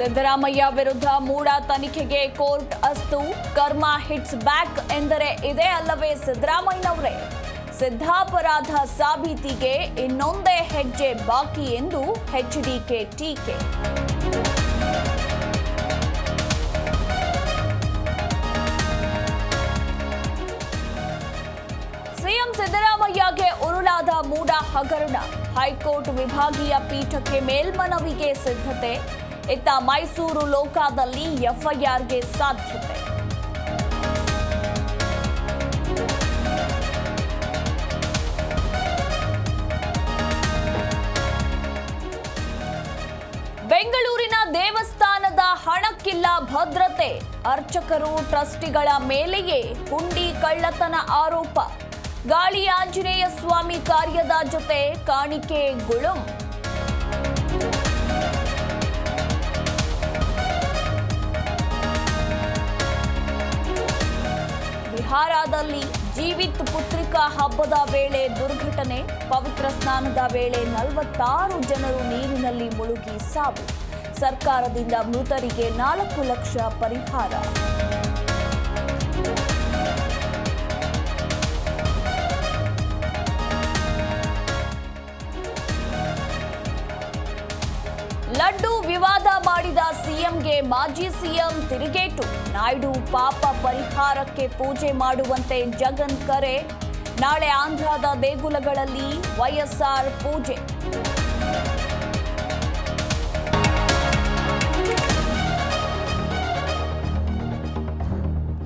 ಸಿದ್ದರಾಮಯ್ಯ ವಿರುದ್ಧ ಮೂಡ ತನಿಖೆಗೆ ಕೋರ್ಟ್ ಅಸ್ತು. ಕರ್ಮ ಹಿಟ್ಸ್ ಬ್ಯಾಕ್ ಎಂದರೆ ಇದೇ ಅಲ್ಲವೇ ಸಿದ್ದರಾಮಯ್ಯನವರೇ. ಸಿದ್ಧಾಪರಾಧ ಸಾಬೀತಿಗೆ ಇನ್ನೊಂದೇ ಹೆಜ್ಜೆ ಬಾಕಿ ಎಂದು ಎಚ್ಡಿಕೆ ಟೀಕೆ. ಸಿಎಂ ಸಿದ್ದರಾಮಯ್ಯಗೆ ಉರುಳಾದ ಮೂಡ ಹಗರಣ. ಹೈಕೋರ್ಟ್ ವಿಭಾಗೀಯ ಪೀಠಕ್ಕೆ ಮೇಲ್ಮನವಿಗೆ ಸಿದ್ಧತೆ. ಇತ್ತ ಮೈಸೂರು ಲೋಕಾದಲ್ಲಿ ಎಫ್ಐಆರ್ಗೆ ಸಾಧ್ಯತೆ. ಬೆಂಗಳೂರಿನ ದೇವಸ್ಥಾನದ ಹಣಕ್ಕಿಲ್ಲ ಭದ್ರತೆ. ಅರ್ಚಕರು ಟ್ರಸ್ಟಿಗಳ ಮೇಲೆಯೇ ಹುಂಡಿ ಕಳ್ಳತನ ಆರೋಪ. ಗಾಳಿ ಆಂಜನೇಯ ಸ್ವಾಮಿ ಕಾರ್ಯದ ಜೊತೆ ಕಾಣಿಕೆ ಗುಳುಂ ಬಿಹಾರದಲ್ಲಿ ಜೀವಿತ್ ಪುತ್ರಿಕಾ ಹಬ್ಬದ ವೇಳೆ ದುರ್ಘಟನೆ, ಪವಿತ್ರ ಸ್ನಾನದ ವೇಳೆ ನಲವತ್ತಾರು ಜನರು ನೀರಿನಲ್ಲಿ ಮುಳುಗಿ ಸಾವು. ಸರ್ಕಾರದಿಂದ ಮೃತರಿಗೆ ನಾಲ್ಕು ಲಕ್ಷ ಪರಿಹಾರ. ಲಡ್ಡು ವಿವಾದ ಮಾಡಿದ ಸಿಎಂಗೆ ಮಾಜಿ ಸಿಎಂ ತಿರುಗೇಟು. ನಾಯ್ಡು ಪಾಪ ಪರಿಹಾರಕ್ಕೆ ಪೂಜೆ ಮಾಡುವಂತೆ ಜಗನ್ ಕರೆ. ನಾಳೆ ಆಂಧ್ರದ ದೇಗುಲಗಳಲ್ಲಿ ವೈಎಸ್ಆರ್ ಪೂಜೆ.